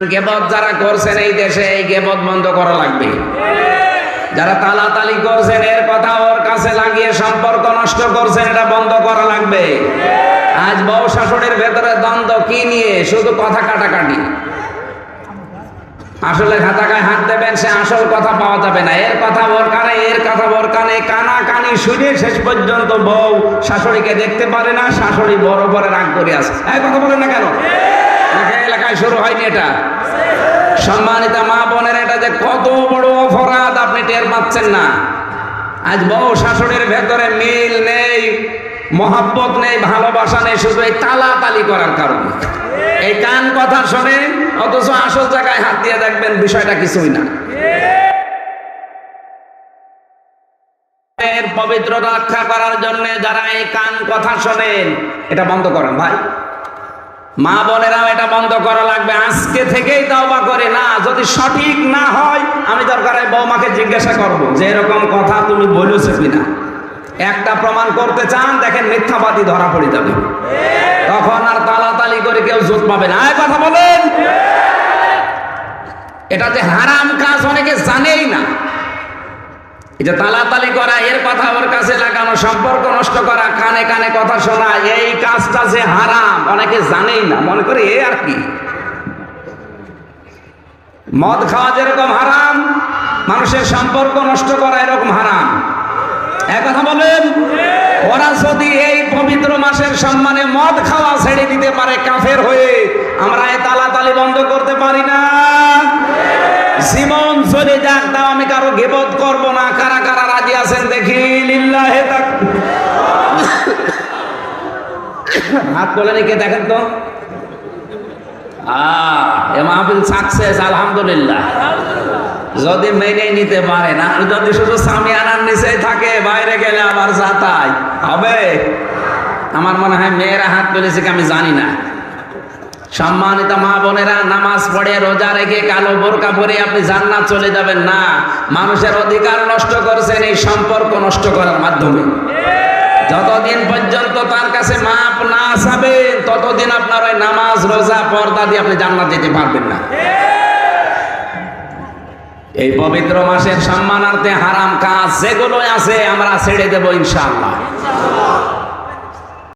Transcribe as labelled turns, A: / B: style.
A: গেবত যারা করছেন এই দেশে, এই গেবত বন্ধ করা লাগবে। যারা তালাতালি করছেন, এর কথা ওর কাছে লাগিয়ে সম্পর্ক নষ্ট করছেন, এটা বন্ধ করা লাগবে। আজ বউ শাশুড়ির ভেতরে দ্বন্দ্ব কি নিয়ে? শুধু কথা কাটাকাটি। আসলে খাতাকায় হাত দেবেন, সে আসল কথা পাওয়া যাবে না। এর কথা ওর কানে, এর কথা ওর কানে, কানা কানি শুনে শেষ পর্যন্ত বউ শাশুড়িকে দেখতে পারে না, শাশুড়ি বড় বড় রাগ করে আছে এই কথা বলেন না কেন? এলাকায় শুরু হয়নি এটা। সম্মানিত মা বোনের, এটা যে কত বড় অপরাধ আপনি টের পাচ্ছেন না। আজ বউ ভেতরে মিল নেই, মহাব্বত নেই, ভালোবাসা নেই, শুধু এই তালাতালি করার কারণে। এই কান কথা অথচ আসল জায়গায় হাত দিয়ে দেখবেন বিষয়টা কিছুই না। পবিত্রতা রক্ষা করার জন্য যারা এই কান কথা শোনেন, এটা বন্ধ করেন ভাই। মা বোনেরাও এটা বন্ধ করা লাগবে। আজকে থেকেই তাওবা করে না, যদি সঠিক না হয়, আমি দরকার হয় বৌমাকে জিজ্ঞাসা করব, যে এরকম কথা তুমি বলেছ কিনা। একটা প্রমাণ করতে চান, দেখেন মিথ্যাবাদী ধরা পড়ে যাবে। তখন আর তালাতালি করে কেউ জোট পাবে না। কথা বলেন। এটা যে হারাম কাজ অনেকে জানেই না। এটা তালাতালি করা, এর কথা ওর কাছে লাগানো, সম্পর্ক নষ্ট করা, কানে কানে কথা শোনা, এই কাজটা যে হারাম, অনেকে জানেই না, মনে করে এ আর কি? মদ খাওয়া যেরকম হারাম, মানুষের সম্পর্ক নষ্ট করা এরকম হারাম। এক বলেন, ওরা যদি এই পবিত্র মাসের সম্মানে মদ খাওয়া ছেড়ে দিতে পারে কাফের হয়ে, আমরা এই তালাতালি বন্ধ করতে পারি না। জীবন চলে যাক, তাও আমি কারও গেবত করব না কারা কারা রাজি আছেন দেখি লিল্লাহে তাক হাত তোলেনি কে দেখেন তো। মাহফিল সাকসেস আলহামদুলিল্লাহ। যদি মেনে নিতে পারে না, যদি শুধু স্বামী আনার নিচে থাকে, বাইরে গেলে আবার হবে? আমার মনে হয় মেয়েরা হাত তুলেছে কি আমি জানি না। সম্মানিত মা বোনেরা, নামাজ পড়ে, রোজা রেখে কালো বোরকা পরে আপনি জান্নাত চলে যাবেন না। মানুষের অধিকার নষ্ট করছেন, এই সম্পর্ক নষ্ট করার মাধ্যমে। যতদিন পর্যন্ত তার কাছে মাপ না আসাবেন ততদিন আপনার ওই নামাজ, রোজা, পর্দা দিয়ে আপনি জান্নাত যেতে পারবেন না। এই পবিত্র মাসের সম্মানার্থে হারাম কাজ যেগুলো আছে, আমরা ছেড়ে দেব ইনশাআল্লাহ।